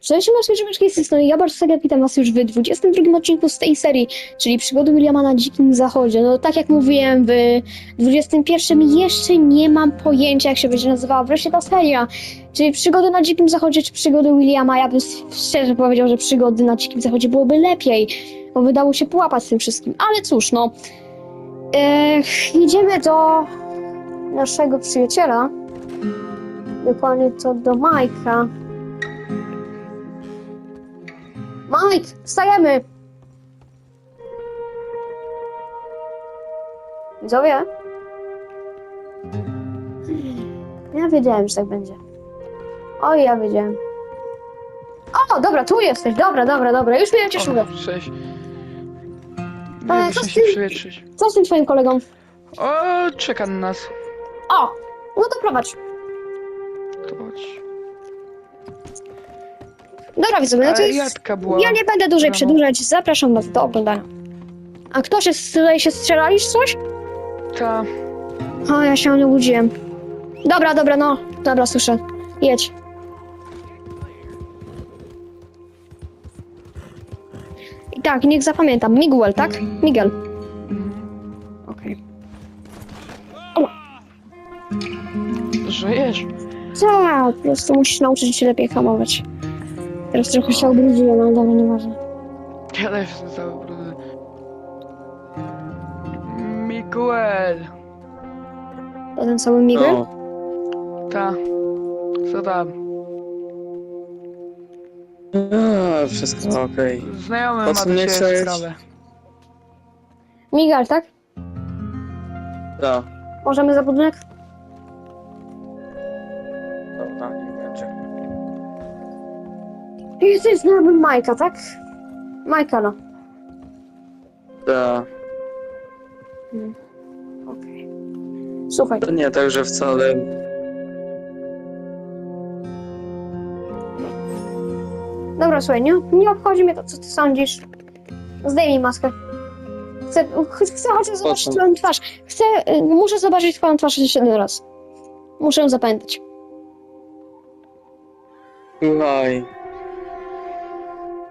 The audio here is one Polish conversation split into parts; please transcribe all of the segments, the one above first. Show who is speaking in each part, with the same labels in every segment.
Speaker 1: Cześć, tej strony. Ja bardzo serdecznie witam was już w 22 odcinku z tej serii, czyli przygody Williama na Dzikim Zachodzie. No tak jak mówiłem, w 21 jeszcze nie mam pojęcia, jak się będzie nazywała wreszcie ta seria. Czyli przygody na Dzikim Zachodzie, czy przygody Williama. Ja bym szczerze powiedział, że przygody na Dzikim Zachodzie byłoby lepiej, bo wydało się połapać z tym wszystkim. Ale cóż, no. Ech, idziemy do naszego przyjaciela. Dokładnie to do Majka. Mike, wstajemy! Widzowie? Ja wiedziałem, że tak będzie. Oj, ja wiedziałem. O, dobra, tu jesteś, dobra, dobra, dobra, już miałem cię szukać.
Speaker 2: Cześć. Nie,
Speaker 1: co
Speaker 2: muszę
Speaker 1: z
Speaker 2: się.
Speaker 1: Co z tym twoim kolegą?
Speaker 2: O, czeka na nas.
Speaker 1: O, no to prowadź.
Speaker 2: To chodź.
Speaker 1: Dobra, widzowie, no to
Speaker 2: Ale
Speaker 1: jest...
Speaker 2: jadka była.
Speaker 1: Ja nie będę dłużej
Speaker 2: Brawo.
Speaker 1: przedłużać, zapraszam was do oglądania. A kto się tutaj się strzelaliś coś?
Speaker 2: Ta.
Speaker 1: O, ja się nie obudziłem. Dobra, dobra, no. Dobra, słyszę. Jedź. I tak, niech zapamiętam. Miguel, tak? Miguel. Okej.
Speaker 2: Żyjesz?
Speaker 1: Tak, po prostu musisz nauczyć się lepiej hamować. Teraz trochę się ubrudziłem, ale dobra, nieważne.
Speaker 2: Ja też jestem cały brudny. Miguel.
Speaker 1: To ten cały Miguel?
Speaker 3: No,
Speaker 2: Ta. Co tam?
Speaker 3: a, wszystko okej.
Speaker 2: Znajomy
Speaker 3: Po
Speaker 2: ma
Speaker 3: co
Speaker 2: do
Speaker 3: mnie
Speaker 2: ciebie
Speaker 3: chciałeś?
Speaker 2: sprawę.
Speaker 1: Miguel, tak?
Speaker 3: Da.
Speaker 1: Możemy za budynek? Jesteś znajomym Majka, tak? Majka, no.
Speaker 3: Da.
Speaker 1: Okej. Słuchaj,
Speaker 3: To nie tak, że wcale.
Speaker 1: dobra, słuchaj, nie, nie obchodzi mnie to, co ty sądzisz. Zdejmij maskę. Chcę, ch- chcę chociaż zobaczyć twoją twarz. Chcę, y, muszę zobaczyć twoją twarz jeszcze jeden raz. Muszę ją zapamiętać.
Speaker 3: Słuchaj.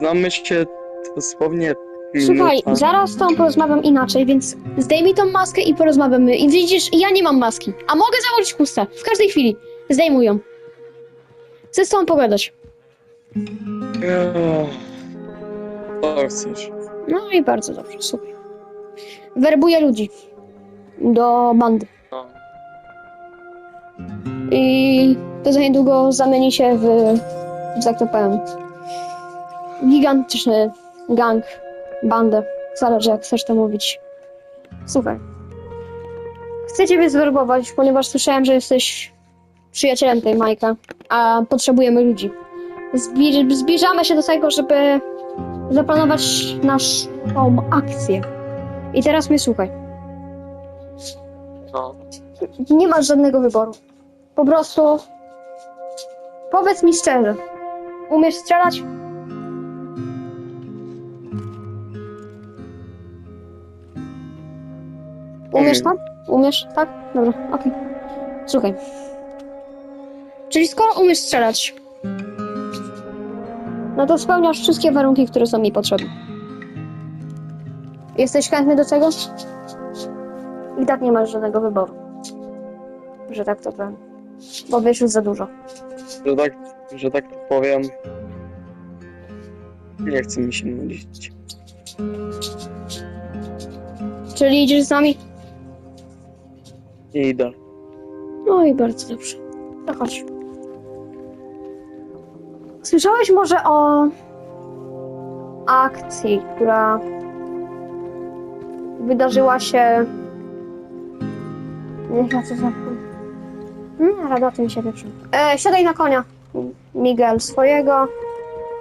Speaker 3: Znamy się dosłownie.
Speaker 1: Słuchaj,
Speaker 3: minuta.
Speaker 1: zaraz z tą porozmawiam inaczej, więc zdejmij tą maskę i porozmawiamy. I widzisz, ja nie mam maski, a mogę założyć chustę. W każdej chwili. Zdejmuj ją. Chcę z tobą pogadać.
Speaker 3: Co chcesz?
Speaker 1: No i bardzo dobrze, super. Werbuję ludzi do bandy.
Speaker 3: No.
Speaker 1: I to za niedługo zamieni się w, że tak to powiem, gigantyczny gang, bandę. Zależy jak chcesz to mówić. Słuchaj. Chcę ciebie zwerbować, ponieważ słyszałem, że jesteś przyjacielem tej Majka, a potrzebujemy ludzi. Zbir- zbliżamy się do tego, żeby zaplanować naszą akcję. I teraz mnie słuchaj.
Speaker 3: No.
Speaker 1: Nie masz żadnego wyboru. Po prostu powiedz mi szczerze. Umiesz strzelać? Umiesz
Speaker 3: Umiem.
Speaker 1: tak? Umiesz tak? Dobra, okej. Słuchaj. Czyli skoro umiesz strzelać, no to spełniasz wszystkie warunki, które są mi potrzebne. Jesteś chętny do tego? I tak nie masz żadnego wyboru. Że tak to powiem. Bo wiesz już za dużo.
Speaker 3: Że tak, że tak powiem. Nie chce mi się nudzić.
Speaker 1: Czyli idziesz z nami?
Speaker 3: Idę.
Speaker 1: No i bardzo dobrze. To chodź. Słyszałeś może o akcji, która wydarzyła się. Niech ja coś zapomnę. Nie, rada tym się wieprzą. E, siadaj na konia. Miguel swojego.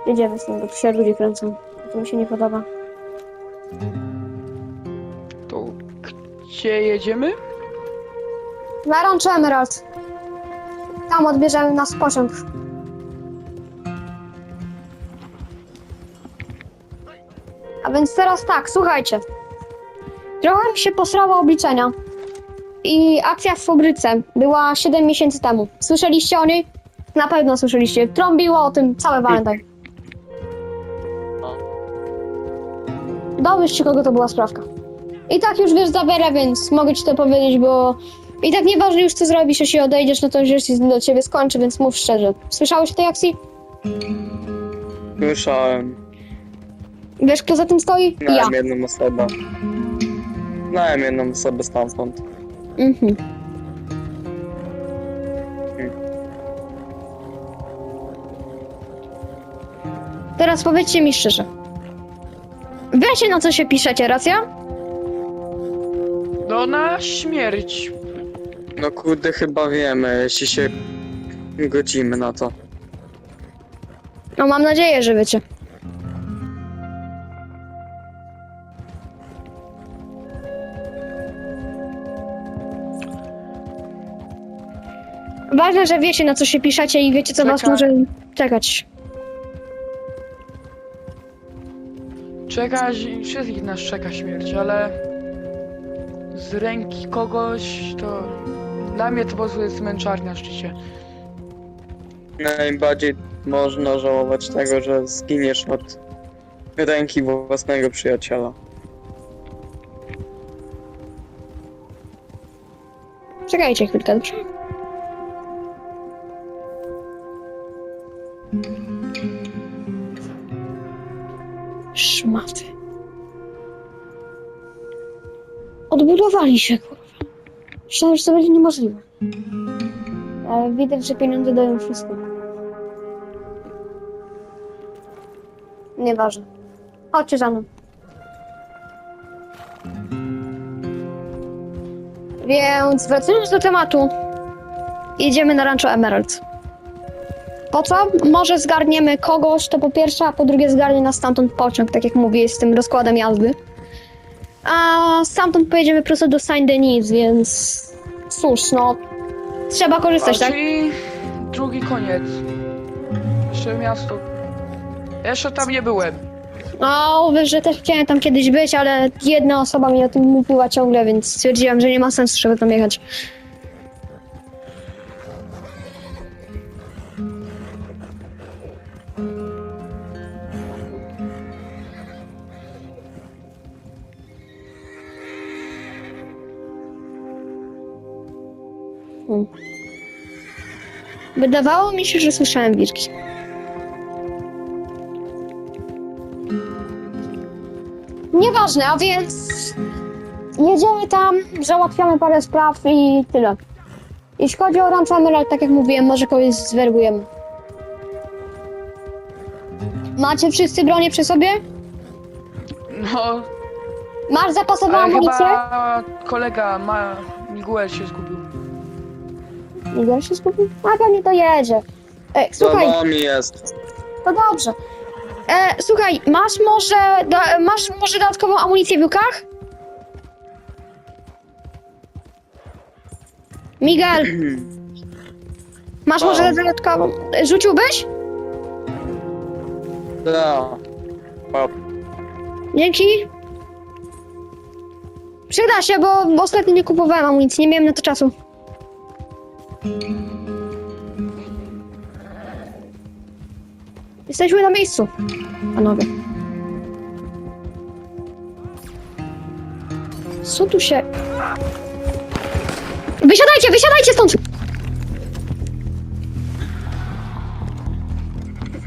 Speaker 1: Jedziemy z nim, bo tu się ludzie kręcą. To mi się nie podoba.
Speaker 2: To gdzie jedziemy?
Speaker 1: Baron Emerald? Tam odbierzemy nasz pociąg. A więc teraz tak, słuchajcie. Trochę mi się posrało obliczenia. I akcja w fabryce była 7 miesięcy temu. Słyszeliście o niej? Na pewno słyszeliście. Trąbiło o tym całe Valentine. Domyśl się, kogo to była sprawka. I tak już wiesz za wiele, więc mogę ci to powiedzieć, bo i tak nieważne już co zrobisz, jeśli odejdziesz, no to już się do ciebie skończy, więc mów szczerze. Słyszałeś o tej akcji?
Speaker 3: Słyszałem.
Speaker 1: Wiesz, kto za tym stoi? Ja.
Speaker 3: Znałem jedną osobę. Znałem jedną osobę stamtąd.
Speaker 1: Mhm. Teraz powiedzcie mi szczerze. Wiecie, na co się piszecie, racja?
Speaker 2: No na śmierć.
Speaker 3: No kurde, chyba wiemy, jeśli się godzimy na to.
Speaker 1: No mam nadzieję, że wiecie. Ważne, że wiecie na co się piszecie i wiecie co was może czekać.
Speaker 2: Czeka, wszystkich nas czeka śmierć, ale z ręki kogoś to dla mnie to po prostu jest męczarnia życie.
Speaker 3: Najbardziej można żałować tego, że zginiesz od ręki własnego przyjaciela.
Speaker 1: Czekajcie chwilkę, dobrze? Szmaty. Odbudowali się, kurwa. Myślałem, że to będzie niemożliwe. Ale widać, że pieniądze dają wszystko. Nieważne. Chodźcie za mną. Więc wracając do tematu, idziemy na Rancho Emerald. Po co? Może zgarniemy kogoś, to po pierwsze, a po drugie zgarnie nas stamtąd pociąg, tak jak mówię, z tym rozkładem jazdy. A stamtąd pojedziemy prosto do Saint Denis, więc cóż, no, trzeba korzystać,
Speaker 2: A,
Speaker 1: tak?
Speaker 2: czyli drugi koniec. Jeszcze miasto. Jeszcze tam nie byłem.
Speaker 1: No, wiesz, że też chciałem tam kiedyś być, ale jedna osoba mi o tym mówiła ciągle, więc stwierdziłam, że nie ma sensu, żeby tam jechać. Wydawało mi się, że słyszałem wilki. Nieważne, a więc jedziemy tam, załatwiamy parę spraw i tyle. Jeśli chodzi o Rancho Emerald, tak jak mówiłem, może kogoś zwerbujemy. Macie wszyscy bronie przy sobie?
Speaker 2: No,
Speaker 1: Masz zapasową
Speaker 2: ale
Speaker 1: amunicję?
Speaker 2: chyba kolega ma... Miguel się zgubił.
Speaker 1: Miguel się skupił? A pewnie to jedzie. E,
Speaker 3: Za
Speaker 1: słuchaj,
Speaker 3: nami jest.
Speaker 1: to dobrze. E, słuchaj, masz może, da, masz może dodatkową amunicję w lukach? Miguel, masz może
Speaker 3: Mam.
Speaker 1: dodatkową? E, Rzuciłbyś?
Speaker 3: Da. Pap.
Speaker 1: Dzięki. Przyda się, bo ostatnio nie kupowałem amunicji, nie miałem na to czasu. Jesteśmy na miejscu, panowie. Co tu się... Wysiadajcie, wysiadajcie stąd!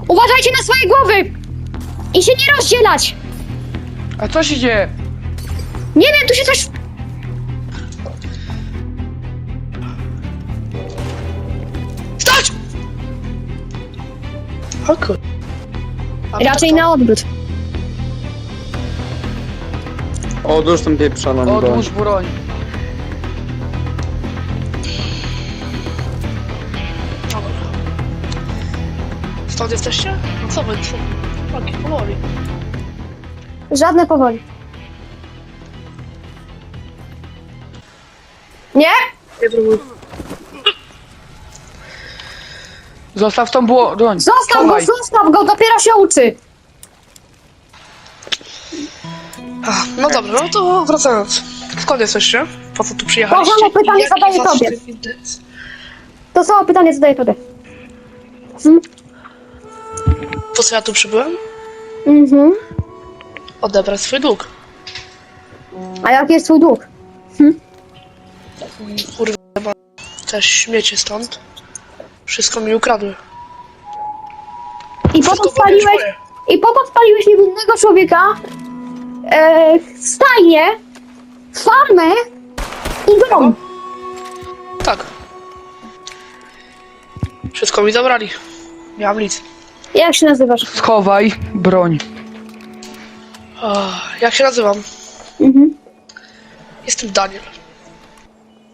Speaker 1: Uważajcie na swoje głowy! I się nie rozdzielać!
Speaker 2: A co się dzieje?
Speaker 1: Nie wiem, tu się coś...
Speaker 4: O kur...
Speaker 1: Raczej na odwrót.
Speaker 3: Odłóż tą pieprzoną broń.
Speaker 2: Odłóż broń.
Speaker 4: Dobra. Stąd jesteście? No co wy, co? Chłopaki, powoli.
Speaker 1: Żadne powoli. Nie?
Speaker 4: Nie próbuj.
Speaker 2: Zostaw tą bło- broń.
Speaker 1: Zostaw go, zostaw go, dopiero się uczy.
Speaker 4: No dobrze, no to wracając. Skąd jesteście? Po co tu przyjechaliście?
Speaker 1: samo pytanie
Speaker 4: Jaki
Speaker 1: zadaję
Speaker 4: wasz
Speaker 1: tobie.
Speaker 4: interes?
Speaker 1: To samo pytanie zadaję tobie.
Speaker 4: Po co ja tu przybyłem?
Speaker 1: Mhm.
Speaker 4: odebrać swój dług.
Speaker 1: A jaki jest twój dług?
Speaker 4: Kurwa, ma te śmiecie stąd. Wszystko mi ukradły.
Speaker 1: I po
Speaker 4: Wszystko
Speaker 1: to spaliłeś,
Speaker 4: moje.
Speaker 1: i po to spaliłeś niewinnego człowieka, e, stajnię, farmę i dom.
Speaker 4: Tak. Wszystko mi zabrali. Nie mam nic.
Speaker 1: Jak się nazywasz?
Speaker 2: Schowaj broń.
Speaker 4: O, jak się nazywam?
Speaker 1: Mhm.
Speaker 4: Jestem Daniel.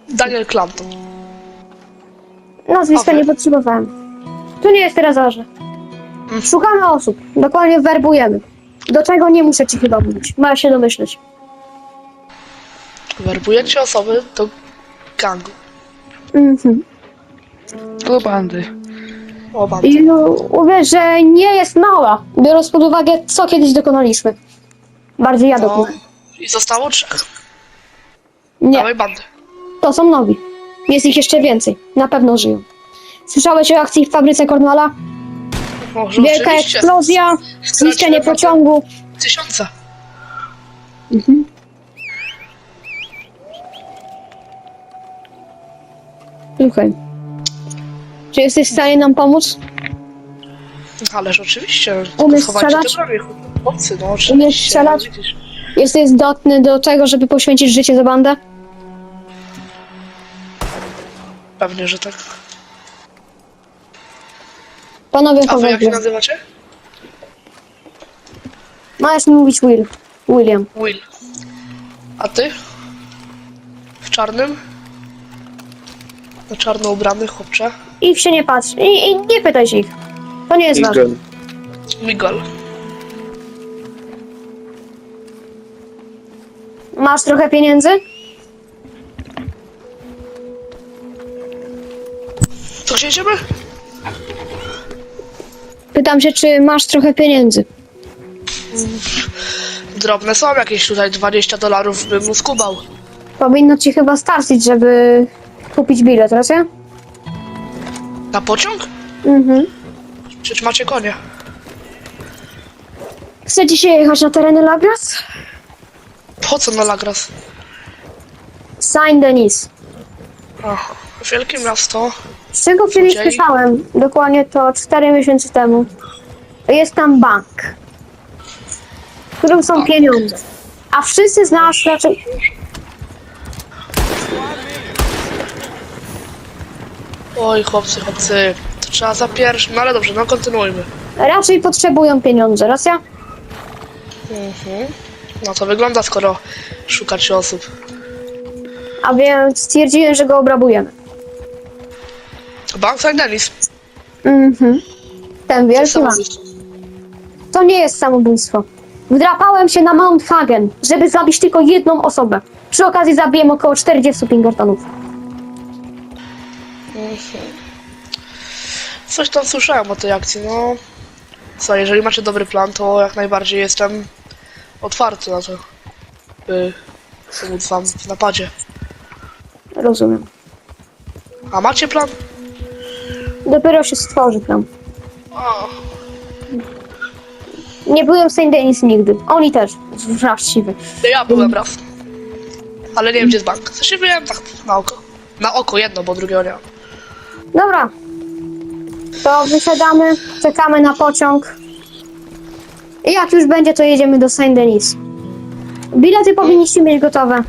Speaker 4: Daniel Clanton.
Speaker 1: Nazwiska nie potrzebowałem. Tu nie jest teraz ważne. Szukamy osób. Dokładnie werbujemy. Do czego nie muszę ci chyba mówić. Masz się domyśleć.
Speaker 4: Werbujecie osoby do gangu.
Speaker 1: Mhm.
Speaker 2: Do bandy.
Speaker 4: O, mam.
Speaker 1: I no, uwierz, że nie jest mała, biorąc pod uwagę, co kiedyś dokonaliśmy. Bardziej ja
Speaker 4: No.
Speaker 1: dokonałem.
Speaker 4: I zostało trzech.
Speaker 1: Nie,
Speaker 4: Dawaj bandy.
Speaker 1: to są nowi. Jest ich jeszcze więcej. Na pewno żyją. Słyszałeś o akcji w fabryce Cornwalla?
Speaker 4: Może
Speaker 1: Wielka
Speaker 4: oczywiście.
Speaker 1: eksplozja, zniszczenie pociągu.
Speaker 4: Tysiące.
Speaker 1: Mhm. Słuchaj. Czy jesteś w stanie nam pomóc?
Speaker 4: Ależ oczywiście.
Speaker 1: Umiesz
Speaker 4: Schowajcie
Speaker 1: strzelać?
Speaker 4: chłopcy, no oczywiście.
Speaker 1: Umiesz strzelać?
Speaker 4: no widzisz.
Speaker 1: Jesteś zdatny do tego, żeby poświęcić życie za bandę?
Speaker 4: Pewnie, że tak.
Speaker 1: Panowie,
Speaker 4: A wy jak się nazywacie?
Speaker 1: Możesz mi mówić Will. William.
Speaker 4: Will. A ty? W czarnym? Na czarno ubrany chłopcze?
Speaker 1: Ich się nie patrz. I, i nie pytaj się ich. To nie jest ważne.
Speaker 3: Eagle.
Speaker 4: Miguel.
Speaker 1: Masz trochę pieniędzy?
Speaker 4: To gdzie idziemy?
Speaker 1: Pytam się, czy masz trochę pieniędzy.
Speaker 4: Drobne są jakieś tutaj 20 dolarów bym mu skubał.
Speaker 1: Powinno ci chyba starczyć, żeby kupić bilet, racja?
Speaker 4: Na pociąg?
Speaker 1: Mhm.
Speaker 4: Przecież macie konie.
Speaker 1: Chcę dzisiaj jechać na tereny Lagras?
Speaker 4: Po co na Lagras?
Speaker 1: Saint Denis.
Speaker 4: Ach, wielkie miasto.
Speaker 1: Z czego kiedyś
Speaker 4: Dzień.
Speaker 1: słyszałem, dokładnie to 4 miesiące temu. Jest tam bank, w którym są pieniądze. A wszyscy z nas raczej...
Speaker 4: Oj, chłopcy, chłopcy. To trzeba za pierwszym. No ale dobrze, no kontynuujmy.
Speaker 1: raczej potrzebują pieniądze, racja?
Speaker 4: Mhm. No to wygląda, skoro szukacie osób.
Speaker 1: A więc stwierdziłem, że go obrabujemy.
Speaker 4: Bank St. Denis.
Speaker 1: Mhm. Ten wielki bank.
Speaker 4: samobójstwo.
Speaker 1: To nie jest samobójstwo. Wdrapałem się na Mount Hagen, żeby zabić tylko jedną osobę. Przy okazji zabiłem około 40 Pinkertonów.
Speaker 4: Coś tam słyszałem o tej akcji, no. Co, jeżeli macie dobry plan, to jak najbardziej jestem otwarty na to, by pomóc wam w napadzie.
Speaker 1: Rozumiem.
Speaker 4: A macie plan?
Speaker 1: Dopiero się stworzy tam.
Speaker 4: O,
Speaker 1: Nie byłem w St. Denis nigdy. Oni też. Właściwie.
Speaker 4: ja byłem raz. Ale nie wiem, gdzie jest bank. Się wiem, tak na oko. Na oko jedno, bo drugiego nie mam.
Speaker 1: Dobra. To wysiadamy, czekamy na pociąg. I jak już będzie, to jedziemy do St. Denis. Bilety powinniście mieć gotowe.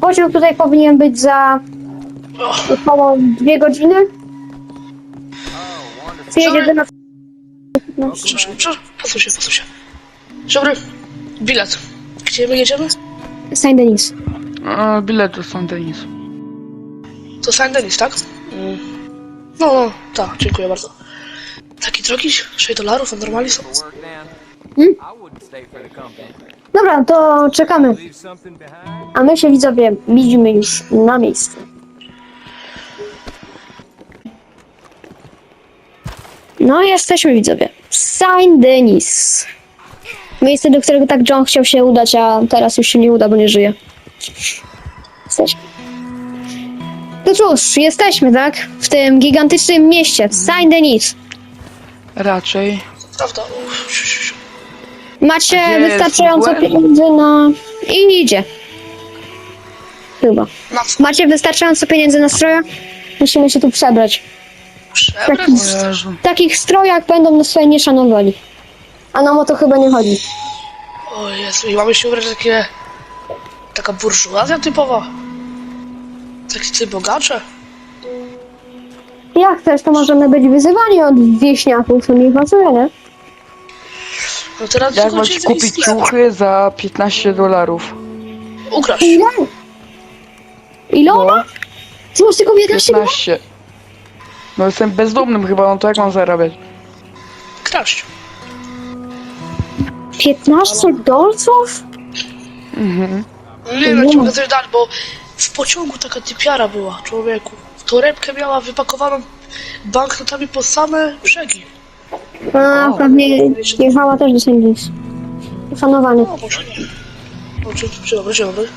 Speaker 1: Pociąg tutaj powinien być za około dwie godziny. Do nas. No,
Speaker 4: Przepraszam, przepraszam, posuń się, posuń się. Dzień Dobry, bilet. Gdzie my jedziemy?
Speaker 1: St. Denis.
Speaker 2: E, bilet do St. Denis.
Speaker 4: To St. Denis, tak? Mm. No, no, tak, dziękuję bardzo. Taki drogi? 6 dolarów, a normalnie są.
Speaker 1: Hmm? Dobra, to czekamy. A my się widzowie widzimy już na miejscu. No jesteśmy widzowie. Saint Denis. Miejsce, do którego tak John chciał się udać, a teraz już się nie uda, bo nie żyje. Jesteśmy. No cóż, jesteśmy, tak? W tym gigantycznym mieście, Saint Denis.
Speaker 2: Raczej.
Speaker 4: Prawda?
Speaker 1: Macie
Speaker 2: Gdzie jest
Speaker 1: wystarczająco pieniędzy na... I idzie. Chyba. Macie wystarczająco pieniędzy na stroje? Musimy się tu przebrać.
Speaker 4: Przebrać?
Speaker 2: O Jezu.
Speaker 1: W takich strojach będą nas sobie nie szanowali. A nam o to chyba nie chodzi.
Speaker 4: O Jezu, i mamy się ubrać takie... Taka burżuazja typowa. Taki ty bogacze.
Speaker 1: Jak chcesz, to możemy być wyzywani od wieśniaków, to nie pasuje, nie?
Speaker 4: No teraz
Speaker 2: Jak
Speaker 4: tylko
Speaker 2: masz
Speaker 4: ci
Speaker 2: kupić
Speaker 4: zaistnieje.
Speaker 2: ciuchy za 15 dolarów?
Speaker 4: Ukraść.
Speaker 1: Ile? Ile
Speaker 2: No,
Speaker 1: ona? Masz tylko 15 dni?
Speaker 2: 15. No jestem bezdomnym chyba, no to jak mam zarabiać?
Speaker 4: Kraść.
Speaker 1: 15 dolców?
Speaker 2: Mhm.
Speaker 4: Nie no, ci mogę coś dać, bo w pociągu taka typiara była, człowieku. W torebkę miała wypakowaną banknotami po same brzegi.
Speaker 1: A, pewnie jechała też do St. Louis. Uszanowanie.
Speaker 4: No, może nie. O, czy, czy dobry, dzień dobry.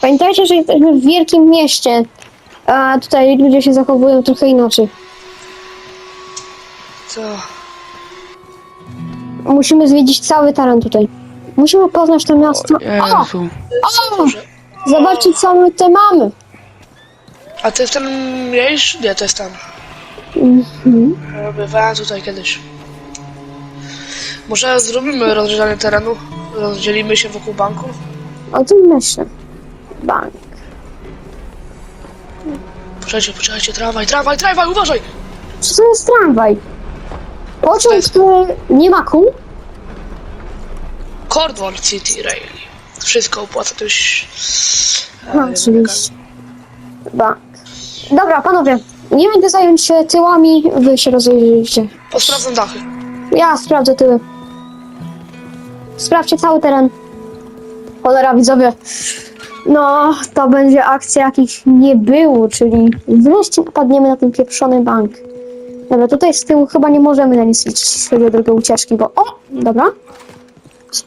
Speaker 1: Pamiętajcie, że jesteśmy w wielkim mieście, a tutaj ludzie się zachowują trochę inaczej.
Speaker 4: Co?
Speaker 1: Musimy zwiedzić cały teren tutaj. Musimy poznać to miasto. O!
Speaker 2: Jezu.
Speaker 1: O! Zobaczcie, co my tutaj mamy.
Speaker 4: A to jest ten mniejszy? Nie, to jest ten.
Speaker 1: Mhm.
Speaker 4: Ja Bywałem tutaj kiedyś. Może zrobimy rozdzielenie terenu? Rozdzielimy się wokół banku?
Speaker 1: O tym myślę. Bank.
Speaker 4: Poczekajcie, poczekajcie, tramwaj, tramwaj, tramwaj, uważaj!
Speaker 1: Co to jest tramwaj? Pociąg, który nie ma kół?
Speaker 4: Cornwall City Rail. Wszystko opłaca, to już...
Speaker 1: No, oczywiście. Bank. Dobra, panowie. Nie będę zająć się tyłami, wy się rozejrzyjcie.
Speaker 4: Posprawdzam dachy.
Speaker 1: Ja sprawdzę tyły. Sprawdźcie cały teren. Cholera, widzowie. No, to będzie akcja, jakich nie było, czyli wreszcie napadniemy na ten pieprzony bank. Dobra, tutaj z tyłu chyba nie możemy na nic liczyć, jeśli chodzi o drogę ucieczki, bo... O! Dobra.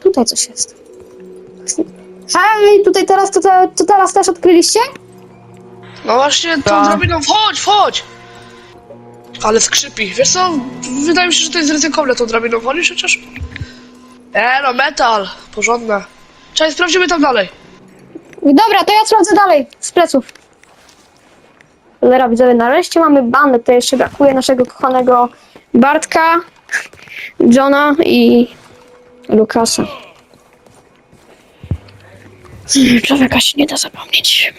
Speaker 1: Tutaj coś jest. Hej, tutaj teraz, to, to teraz też odkryliście?
Speaker 4: No właśnie, tą
Speaker 2: Tak.
Speaker 4: drabiną, wchodź, wchodź! Ale skrzypi. Wiesz co, wydaje mi się, że to jest ryzykowne tą drabiną wchodzić chociaż. E no, metal. Porządne. Czekaj, sprawdzimy tam dalej.
Speaker 1: Dobra, to ja sprawdzę dalej, z pleców. Cholera, widzowie, nareszcie mamy bandę. To jeszcze brakuje naszego kochanego Bartka, Johna i Lukasa. Człowieka się nie da zapomnieć.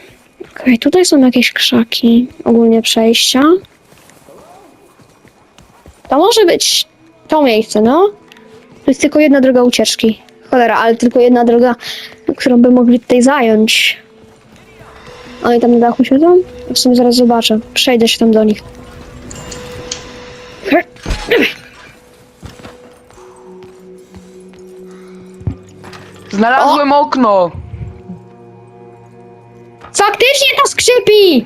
Speaker 1: Okej, tutaj są jakieś krzaki, ogólnie przejścia. To może być to miejsce, no. To jest tylko jedna droga ucieczki. Cholera, ale tylko jedna droga, którą by mogli tutaj zająć. Oni tam na dachu siedzą? W sumie zaraz zobaczę. Przejdę się tam do nich.
Speaker 2: Znalazłem okno!
Speaker 1: Faktycznie to skrzypi!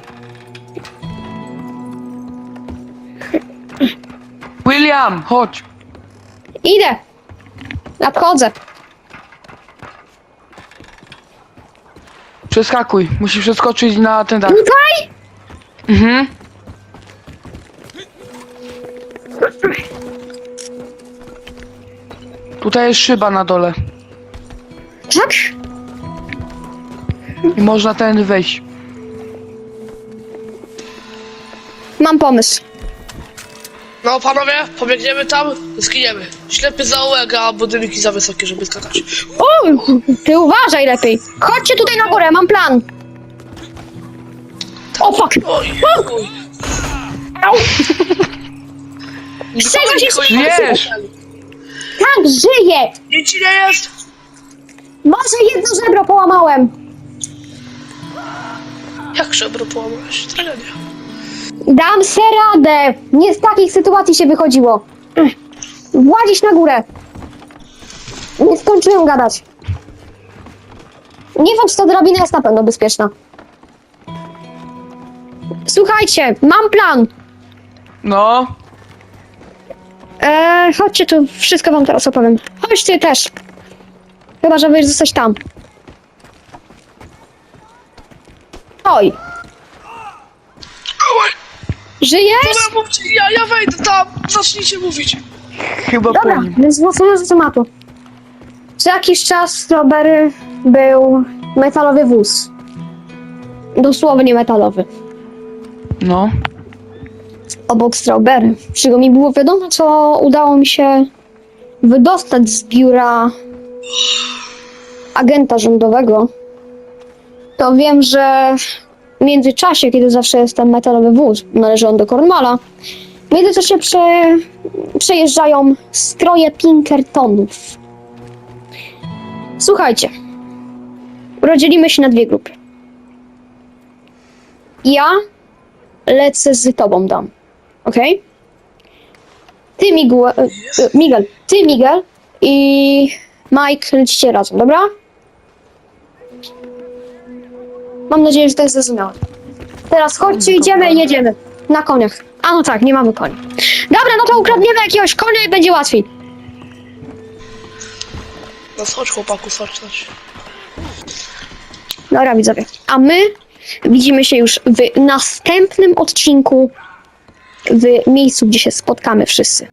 Speaker 2: William, chodź!
Speaker 1: Idę! Nadchodzę.
Speaker 2: Przeskakuj, musisz przeskoczyć na ten dach.
Speaker 1: Tutaj?
Speaker 2: Mhm. Tutaj jest szyba na dole
Speaker 1: Tak?
Speaker 2: i można tędy wejść.
Speaker 1: Mam pomysł.
Speaker 4: No panowie, pobiegniemy tam, zginiemy. Ślepy zaułek, a budynki za wysokie, żeby skakać.
Speaker 1: O, ty uważaj lepiej. Chodźcie tutaj na górę, mam plan. O fuck!
Speaker 4: Oj, oj.
Speaker 1: Au!
Speaker 4: Nie
Speaker 1: czego się
Speaker 4: tylko
Speaker 2: śmiejesz?
Speaker 1: Tak, żyję!
Speaker 4: Nic ci nie jest?
Speaker 1: Może jedno żebro połamałem.
Speaker 4: Jak żebro połamałeś? Tragedia.
Speaker 1: Dam se radę. Nie z takich sytuacji się wychodziło. Władzić na górę. Nie skończyłem gadać. Nie wiem, czy ta drabina jest na pewno bezpieczna. Słuchajcie, mam plan.
Speaker 2: No,
Speaker 1: Eee, chodźcie tu, wszystko wam teraz opowiem. Chodźcie też. Chyba, że wy zostać tam.
Speaker 4: Oj,
Speaker 1: żyjesz?
Speaker 4: dobra, mówcie, ja, ja wejdę tam, zacznijcie mówić.
Speaker 2: Chyba
Speaker 1: Dobra,
Speaker 2: po nim.
Speaker 1: więc wracając do tematu. Co jakiś czas Strawberry był metalowy wóz. Dosłownie metalowy.
Speaker 2: No.
Speaker 1: Obok Strawberry. Z czego mi było wiadomo, co udało mi się wydostać z biura agenta rządowego. To wiem, że w międzyczasie, kiedy zawsze jest ten metalowy wóz, należy on do Cornwalla, w międzyczasie prze, przejeżdżają stroje Pinkertonów. Słuchajcie, rozdzielimy się na dwie grupy. Ja lecę z tobą, dam. Okej? Ty, Miguel, e, e, Miguel, ty, Miguel i Mike lecicie razem, dobra? Mam nadzieję, że to jest zrozumiałe. Teraz chodźcie, idziemy i jedziemy. Na koniach. A no tak, nie mamy koni. Dobra, no to ukradniemy jakiegoś konia i będzie łatwiej.
Speaker 4: No chodź chłopaku, chodź, chodź.
Speaker 1: Dobra, widzowie. A my widzimy się już w następnym odcinku w miejscu, gdzie się spotkamy wszyscy.